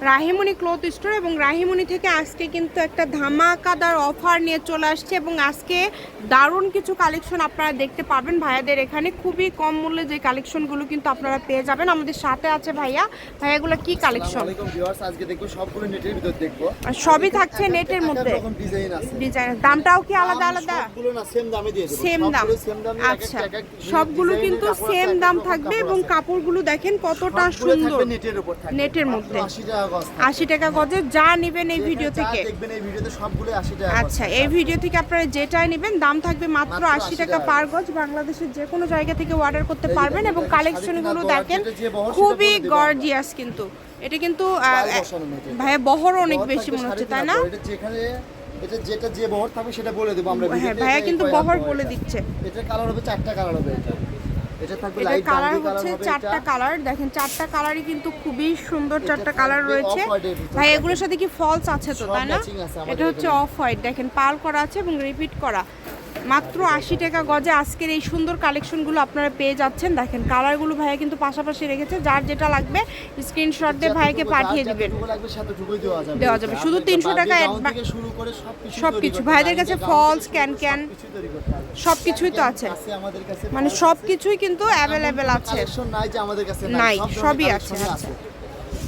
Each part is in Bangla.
রাহিমণি ক্লথ স্টোর এবং রাহিমণি থেকে আজকে কিন্তু একটা ধামাকাদার অফার নিয়ে চলে আসছে এবং আজকে দারুণ কিছু কালেকশন আপনারা দেখতে পাবেন ভাইয়াদের এখানে। খুবই কম মূল্যে যে কালেকশনগুলো কিন্তু আপনারা পেয়ে যাবেন। আমাদের সাথে আছে ভাইয়া। ভাইয়াগুলো কি কালেকশন? আসসালামু আজকে দেখব সবগুলো নেটের ভিতর দেখব। সবই থাকছে নেটের মধ্যে। ডিজাইন দামটাও কি আলাদা আলাদা? সেম দামে আচ্ছা। সবগুলো কিন্তু সেম দাম থাকবে এবং কাপড়গুলো দেখেন কতটা সুন্দর। নেটের মধ্যে। মাত্র 80 টাকা গজ আশি টাকা গজে যা নেবেন এই ভিডিও থেকে। দেখবেন এই ভিডিওতে সবগুলো 80 টাকা আচ্ছা এই ভিডিও থেকে আপনারা যেটাই নেবেন দাম থাকবে মাত্র আশি 80 টাকা। পার গজ। বাংলাদেশের যে কোনো জায়গা থেকে অর্ডার করতে পারবেন এবং কালেকশনগুলো দেখেন খুবই গর্জিয়াস কিন্তু। এটা কিন্তু। ভাইয়া বহর অনেক বেশি মনে হচ্ছে তাই না? এটা যেটা যে বহর থাকবে সেটা বলে দেবো আমরা হ্যাঁ ভাইয়া কিন্তু বহর বলে দিচ্ছে। এটার কালার হবে চারটা কালার হবে এটা। এটা থাকবে এটার লাইট কালার হচ্ছে চারটা কালার দেখেন চারটা কালারই কিন্তু খুবই সুন্দর চারটা কালার রয়েছে। ভাই এগুলোর সাথে কি ফলস আছে তো তাই না? এটা হচ্ছে অফ হোয়াইট দেখেন পাল করা আছে এবং রিপিট করা। মাত্র আশি টাকা গজে আজকের এই সুন্দর কালেকশনগুলো আপনারা পেয়ে যাচ্ছেন। দেখেন কালারগুলো ভাইয়া কিন্তু পাশাপাশি রেখেছে। যার যেটা লাগবে স্ক্রিনশট দিয়ে ভাইকে পাঠিয়ে দিবেন। দেওয়া যাবে। শুধু তিনশো টাকা। তৈরি করতে ভাইদের কাছে ফলস ক্যান ক্যান সব। সবকিছুই তো আছে। কাছে মানে সব কিছুই কিন্তু অ্যাভেলেবেল আছে। নাই কাছে সব সবই আছে, আচ্ছা।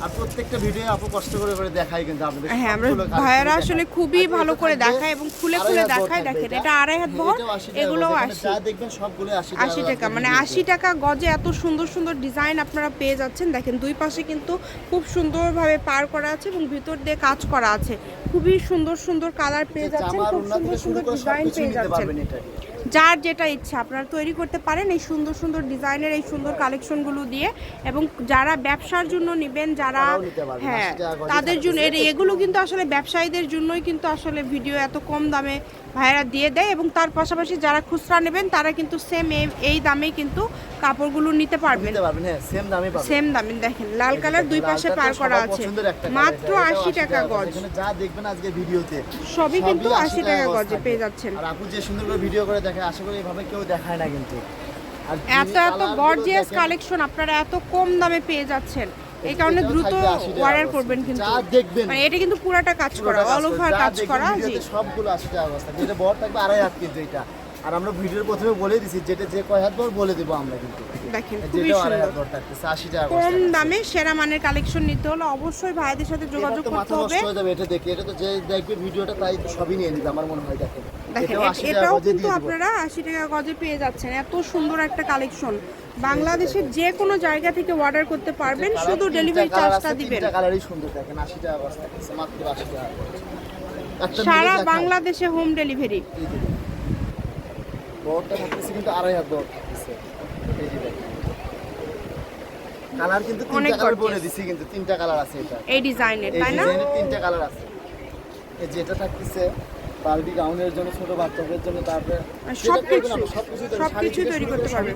আর প্রত্যেকটা ভিডিও আপু কষ্ট করে করে দেখাই কিন্তু আপনাদের। হ্যাঁ আমরা ভাইয়ারা আসলে খুবই ভালো করে দেখায় এবং খুলে খুলে দেখায় দেখেন এটা। আড়াই হাত বহর এটাও 80 টাকা এগুলোও গজ। আশি। দেখবেন সবগুলো 80 টাকা আশি টাকা মানে আশি টাকা গজে এত সুন্দর সুন্দর ডিজাইন আপনারা পেয়ে যাচ্ছেন। দেখেন দুই পাশে কিন্তু খুব সুন্দরভাবে পার করা আছে এবং ভিতর দিয়ে কাজ করা আছে। খুবই সুন্দর সুন্দর কালার পেয়ে যাচ্ছেন খুব সুন্দর সুন্দর ডিজাইন পেয়ে যাচ্ছেন। যার যেটা ইচ্ছা। আপনারা তৈরি করতে পারেন এই সুন্দর সুন্দর ডিজাইনের এই সুন্দর কালেকশনগুলো দিয়ে এবং যারা ব্যবসার জন্য নেবেন যারা হ্যাঁ 80 টাকা গজে তাদের জন্য এর- এগুলো কিন্তু আসলে ব্যবসায়ীদের জন্যই কিন্তু আসলে ভিডিও এত কম দামে ভাইয়েরা দিয়ে দেয় এবং তার পাশাপাশি যারা খুচরা নেবেন তারা কিন্তু সেম এই দামেই কিন্তু কাপড়গুলো নিতে পারবেন। পারবেন হ্যাঁ সেম দামে সেম দামে দেখেন লাল কালার দুই পাশে পার করা আছে। মাত্র আশি টাকা গজ। যা দেখবেন আজকে ভিডিওতে সবই কিন্তু 80 টাকা গজে পেয়ে যাচ্ছেন। আর আপু যে সুন্দর করে ভিডিও করে দেখায় আশা করি এভাবে কেউ দেখায় না কিন্তু। এত এত গর্জিয়াস কালেকশন আপনারা এত কম দামে পেয়ে যাচ্ছেন। এই কারণে দ্রুত থাকবে 80 টাকা অর্ডার করবেন কিন্তু। যা দেখবেন। মানে এটা কিন্তু পুরাটা কাজ করা অল ওভার কাজ করা। জি। সবগুলো 80 টাকা অবস্থা যেটা বড় থাকবে আড়াই হাত কিন্তু এটা। আর আমরা ভিডিওর প্রথমে বলে দিছি যেটা যে কয় হাত বড় বলে দেবো আমরা কিন্তু। দেখেন খুবই সুন্দর। হাত বড় 80 টাকা কম দামে সেরা মানের কালেকশন নিতে হলে অবশ্যই ভাইদের সাথে যোগাযোগ করতে হবে। হয়ে যাবে এটা দেখে। এটা তো যে দেখবে ভিডিওটা তাই সবই নিয়ে নিবে আমার মনে হয় দেখেন। দেখেন এটাও এ- 80 টাকা এটাও গজে কিন্তু আপনারা আশি টাকা গজে পেয়ে যাচ্ছেন। এত সুন্দর একটা কালেকশন বাংলাদেশের যে কোনো জায়গা থেকে অর্ডার করতে পারবেন শুধু ডেলিভারি চার্জটা দিবেন। কালারই সুন্দর দেখেন 80 টাকা মাত্র 80 টাকা। সারা বাংলাদেশে হোম ডেলিভারি এই যে থাকতেছে কিন্তু আড়াই হাত বড় থাকতেছে এই যে দেখেন। কালার কিন্তু তিনটা কালার বলে দিছি কিন্তু তিনটা কালার আছে এটা। এই ডিজাইনের তাই না? ডিজাইনের তিনটা কালার আছে। এই যেটা থাকতেছে বারবি গাউনের জন্য ছোট বাচ্চাদের জন্য তারপরে সবকিছু, সবকিছু তৈরি করতে পারবেন।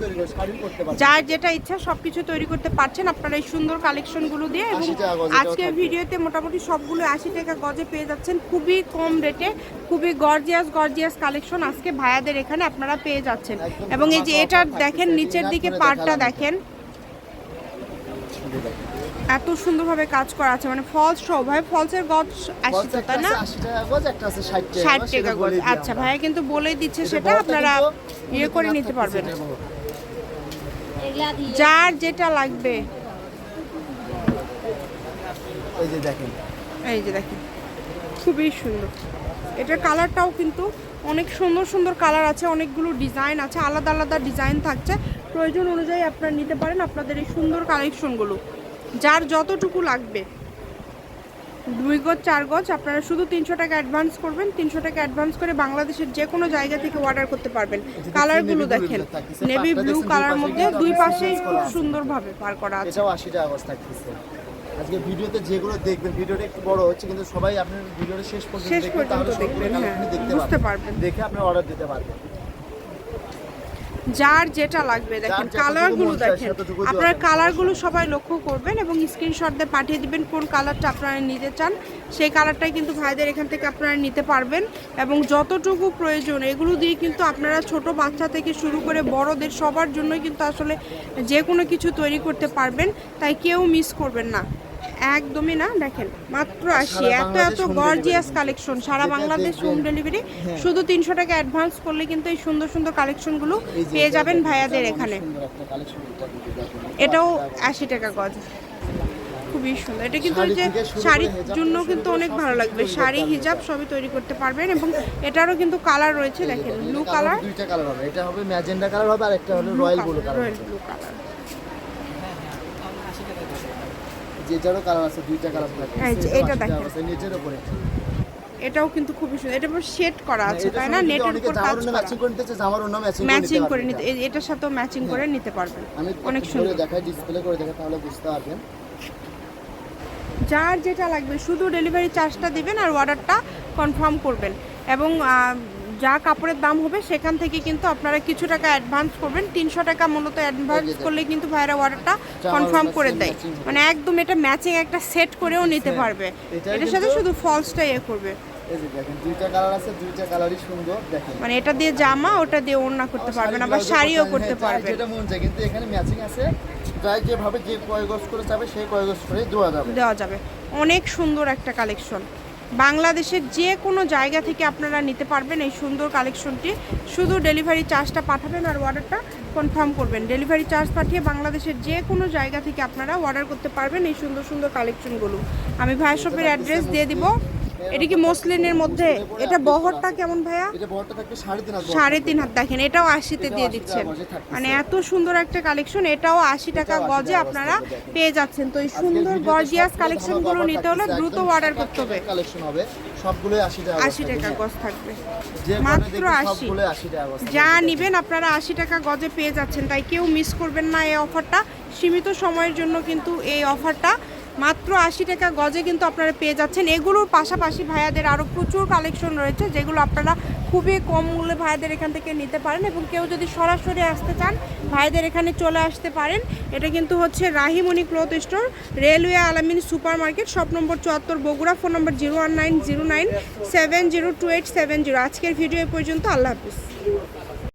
যার যেটা ইচ্ছা সবকিছু তৈরি করতে পারছেন আপনারা এই সুন্দর কালেকশনগুলো দিয়ে এবং 80 টাকা গজ, এটাও আজকের ভিডিওতে মোটামুটি সবগুলো আশি টাকা গজে পেয়ে যাচ্ছেন। খুবই কম রেটে খুবই গর্জিয়াস গর্জিয়াস কালেকশন আজকে ভাইয়াদের এখানে আপনারা পেয়ে যাচ্ছেন। এবং এই যে এটা দেখেন নিচের দিকে পার্টটা দেখেন। এত সুন্দরভাবে কাজ করা আছে মানে ফলস সহ ভাই ফলসের গজ আশি একটা তাই না? আছে 80 টাকা গজ, একটা আছে 60 টাকা ষাট টাকা গজ আচ্ছা ভাই কিন্তু বলেই দিচ্ছে সেটা আপনারা ইয়ে করে নিতে পারবেন। যার যেটা লাগবে। এই যে দেখেন। এই যে দেখেন খুবই সুন্দর। এটার কালারটাও কিন্তু অনেক সুন্দর সুন্দর কালার আছে অনেকগুলো ডিজাইন আছে আলাদা আলাদা ডিজাইন থাকছে। প্রয়োজন অনুযায়ী আপনারা নিতে পারেন আপনাদের এই সুন্দর কালেকশনগুলো যার যতটুকু লাগবে। দুই গজ চার গজ আপনারা শুধু তিনশো টাকা অ্যাডভান্স করবেন। তিনশো টাকা অ্যাডভান্স করে বাংলাদেশের যে কোনো জায়গা থেকে অর্ডার করতে পারবেন। কালারগুলো দেখেন। নেভি ব্লু কালার মধ্যে দুই পাশেই খুব সুন্দরভাবে পার করা আছে। এটাও আশি টাকা গজ থাকতেছে। আজকে ভিডিওতে যেগুলো দেখবেন ভিডিওটা একটু বড় হচ্ছে কিন্তু সবাই আপনার ভিডিওটা শেষ পর্যন্ত শেষ দেখবেন, তাহলে দেখবেন, হ্যাঁ, দেখতে পারবেন। দেখে আপনি অর্ডার দিতে পারবেন। যার যেটা লাগবে দেখেন কালারগুলো দেখেন। আপনার। কালারগুলো সবাই লক্ষ্য করবেন এবং স্ক্রিনশট দিয়ে পাঠিয়ে দিবেন কোন কালারটা আপনারা নিতে চান। সেই কালারটাই কিন্তু ভাইদের এখান থেকে আপনারা নিতে পারবেন এবং যতটুকু প্রয়োজন এগুলো দিয়ে কিন্তু আপনারা ছোট বাচ্চা থেকে শুরু করে বড়দের সবার জন্যই কিন্তু আসলে যে কোনো কিছু তৈরি করতে পারবেন। তাই কেউ মিস করবেন না। একদমই না দেখেন মাত্র আশি। এত এত গর্জিয়াস কালেকশন সারা বাংলাদেশ হোম ডেলিভারি হ্যাঁ। শুধু তিনশো টাকা অ্যাডভান্স করলে কিন্তু এই সুন্দর সুন্দর কালেকশনগুলো পেয়ে যাবেন ভাইয়াদের এখানে। এটাও আশি টাকা গজ। খুবই সুন্দর। এটা কিন্তু যে শাড়ির জন্য কিন্তু অনেক ভালো লাগবে। শাড়ি হিজাব সবই তৈরি করতে পারবেন এবং এটারও কিন্তু কালার রয়েছে দেখেন ব্লু কালার দুইটা কালার হবে। এটা হবে ম্যাজেন্ডা কালার হবে আর একটা হলো royal blue colour royal blue colour যেটারও colour আছে দুইটা কালার থাকে যে, এটা দেখেন। উপরে। এটাও কিন্তু খুবই সুন্দর। এটা শেড করা আছে তাই না? নেটের উপর কাজ অন্য ম্যাচিং করে। নিতে চায় জামার অন্য ম্যাচিং ম্যাচিং করে নিতে এটার সাথেও ম্যাচিং করে নিতে পারবেন। অনেক সুন্দর। দেখাই ডিসপ্লে করে দেখা তাহলে বুঝতে পারবেন। যার যেটা লাগবে শুধু ডেলিভারি চার্জটা দিবেন আর অর্ডারটা কনফার্ম করবেন। এবং যা কাপড়ের দাম হবে সেখান থেকে কিন্তু আপনারা কিছু টাকা অ্যাডভান্স করবেন। তিনশো টাকা মূলত অ্যাডভান্স করলে কিন্তু ভাইরা অর্ডারটা কনফার্ম করে দেয়। মানে একদম এটা ম্যাচিং একটা সেট করেও নিতে পারবে। এটার সাথে শুধু ফলসটা ইয়ে করবে। মানে এটা দিয়ে জামা ওটা দিয়ে ওড়না করতে পারবেন আবার শাড়িও করতে পারবেন যেটা মন চায় কিন্তু এখানে ম্যাচিং আছে। যাই যেভাবে যে কয় গজ করে চাবে সেই কয় গজ করে দেওয়া যাবে। দেওয়া যাবে। অনেক সুন্দর একটা কালেকশন বাংলাদেশের যে কোনো জায়গা থেকে আপনারা নিতে পারবেন এই সুন্দর কালেকশনটি। শুধু ডেলিভারি চার্জটা পাঠাবেন আর অর্ডারটা কনফার্ম করবেন। ডেলিভারি চার্জ পাঠিয়ে বাংলাদেশের যে কোনো জায়গা থেকে আপনারা অর্ডার করতে পারবেন এই সুন্দর সুন্দর কালেকশনগুলো। আমি ভাইয়া শপের অ্যাড্রেস দিয়ে দিব। এটা কি মসলিনের মধ্যে? এটা বহরটা কেমন ভাইয়া? সাড়ে তিন হাত দেখেন এটাও আশিতে দিয়ে দিচ্ছেন। মানে এত সুন্দর একটা কালেকশন এটাও আশি টাকা গজে আপনারা পেয়ে যাচ্ছেন। তো এই সুন্দর গর্জিয়াস কালেকশনগুলো নিতে হলে দ্রুত অর্ডার করতে হবে। কালেকশন হবে। টাকা গজ থাকবে, টাকা। গজ থাকবে। মাত্র 80 আশি। টাকা গজ থাকবে। যা নিবেন আপনারা আশি টাকা গজে পেয়ে যাচ্ছেন। তাই কেউ মিস করবেন না এই অফারটা সীমিত সময়ের জন্য কিন্তু এই অফারটা মাত্র আশি টাকা গজে কিন্তু আপনারা পেয়ে যাচ্ছেন। এগুলোর পাশাপাশি ভাইয়াদের আরও প্রচুর কালেকশন রয়েছে, যেগুলো আপনারা খুবই কম মূল্যে ভাইয়াদের এখান থেকে নিতে পারেন এবং কেউ যদি সরাসরি আসতে চান ভাইদের এখানে চলে আসতে পারেন। এটা কিন্তু হচ্ছে Rahimoni cloth store railway Alamin super market shop number চুয়াত্তর, Bogura phone number zero one nine zero nine seven zero two eight seven zero আজকের ভিডিও পর্যন্ত, আল্লাহ হাফিজ।